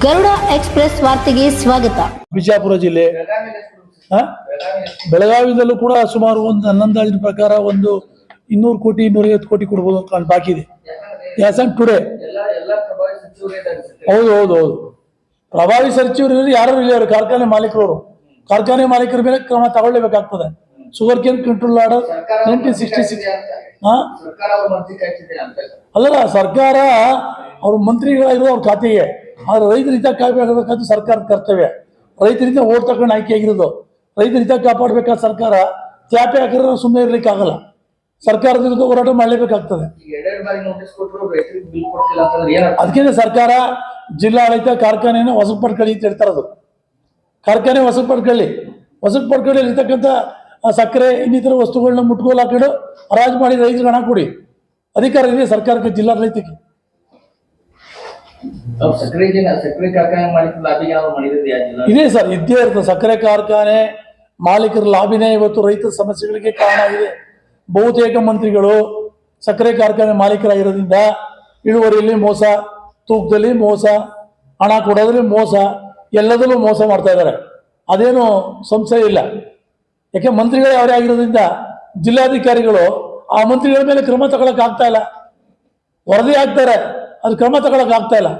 Garuda express ವಾರ್ತೆಗೆ ಸ್ವಾಗತ. ಬಿಜಾಪುರ ಜಿಲ್ಲೆ? ಬೆಳಗಾವಿದಲ್ಲೂ ಕೂಡ ಸುಮಾರು ಒಂದು ಹನ್ನೊಂದಾಜಿನ ಪ್ರಕಾರ ಒಂದು ಇನ್ನೂರು ಕೋಟಿ ಇನ್ನೂರೈವತ್ತು ಕೋಟಿ ಕೊಡ್ಬೋದು ಅಂತ ಬಾಕಿ ಇದೆ. ಯಾಸ್ ಆನ್ ಟುಡೇ ಹೌದು ಹೌದು ಹೌದು. ಪ್ರಭಾವಿ ಸಚಿವರು ಯಾರು ಇಲ್ಲ ಅವರು ಕಾರ್ಖಾನೆ ಮಾಲೀಕರವರು. ಕಾರ್ಖಾನೆ ಮಾಲೀಕರ ಮೇಲೆ ಕ್ರಮ ತಗೊಳ್ಳೇಬೇಕಾಗ್ತದೆ. Sugar cane control order nineteen sixty six ಅಲ್ಲಲ್ಲ ಸರ್ಕಾರ ಅವ್ರ ಮಂತ್ರಿಗಳಾಗಿರೋ ಅವ್ರ ಖಾತೆಗೆ. ಆದ್ರೆ ರೈತರ ಹಿತ ಕಾಯ್ಬೇಕಾದ ಸರ್ಕಾರದ ಕರ್ತವ್ಯ. ರೈತರಿಂದ ಓಟ್ ತಗೊಂಡು ಆಯ್ಕೆ ಆಗಿರೋದು. ರೈತರ ಹಿತ ಕಾಪಾಡಬೇಕಾದ ಸರ್ಕಾರ ತ್ಯಾಪೆ ಹಾಕಿದ್ರೆ ಸುಮ್ಮನೆ ಇರ್ಲಿಕ್ಕೆ ಆಗಲ್ಲ ಸರ್ಕಾರದ ವಿರುದ್ಧ ಹೋರಾಟ ಮಾಡಲೇಬೇಕಾಗ್ತದೆ. ಅದಕ್ಕೆ ಸರ್ಕಾರ ಜಿಲ್ಲಾಡಳಿತ ಕಾರ್ಖಾನೆಯನ್ನು ಹೊಸಕ್ ಪಡ್ಕೊಳ್ಳಿ ಅಂತ ಹೇಳ್ತಾರದು ಅದು ಕಾರ್ಖಾನೆ ಹೊಸಕ್ ಪಡ್ಕೊಳ್ಳಿ. ಹೊಸಕ್ ಪಡ್ಕೊಳ್ಳಿ ಇರ್ತಕ್ಕಂಥ ಸಕ್ಕರೆ ಇನ್ನಿತರ ವಸ್ತುಗಳನ್ನ ಮುಟ್ಕೋಲ್ ಹಾಕೊಂಡು ಹರಾಜು ಮಾಡಿ ರೈತರಿಗೆ ಹಣ ಕೊಡಿ. ಅಧಿಕಾರ ಇದೆ ಸರ್ಕಾರಕ್ಕೆ ಜಿಲ್ಲಾಡಳಿತಕ್ಕೆ ಅವ್ರು ಸಕ್ಕರೆ ಸಕ್ಕರೆ ಕಾರ್ಖಾನೆ ಮಾಡಿದ ಲಾಭಿಗೆ ನಾವು ಮಾಡಿದ್ರೆ ಯಾರಿಲ್ಲ ಇದೆ ಸರ್ ಇದ್ದೇ ಇರ್ತದೆ ಸಕ್ಕರೆ ಕಾರ್ಖಾನೆ ಮಾಲೀಕರ ಲಾಭಿನೇ ಇವತ್ತು ರೈತರ ಸಮಸ್ಯೆಗಳಿಗೆ ಕಾರಣ ಆಗಿದೆ ಬಹುತೇಕ ಮಂತ್ರಿಗಳು ಸಕ್ಕರೆ ಕಾರ್ಖಾನೆ ಮಾಲೀಕರಾಗಿರೋದ್ರಿಂದ ಇಳುವರಿಯಲ್ಲಿ ಮೋಸ ತೂಕದಲ್ಲಿ ಮೋಸ ಹಣ ಕೊಡೋದ್ರಲ್ಲಿ ಮೋಸ ಎಲ್ಲದರಲ್ಲೂ ಮೋಸ ಮಾಡ್ತಾ ಇದ್ದಾರೆ ಅದೇನು ಸಂಶಯ ಇಲ್ಲ ಯಾಕೆ ಮಂತ್ರಿಗಳೇ ಅವರೇ ಆಗಿರೋದ್ರಿಂದ ಜಿಲ್ಲಾಧಿಕಾರಿಗಳು ಆ ಮಂತ್ರಿಗಳ ಮೇಲೆ ಕ್ರಮ ತಗೊಳಕ್ ಆಗ್ತಾ ಇಲ್ಲ ವರದಿ ಆಗ್ತಾರೆ ಅದು ಕ್ರಮ ತಗೊಳಕ್ ಆಗ್ತಾ ಇಲ್ಲ.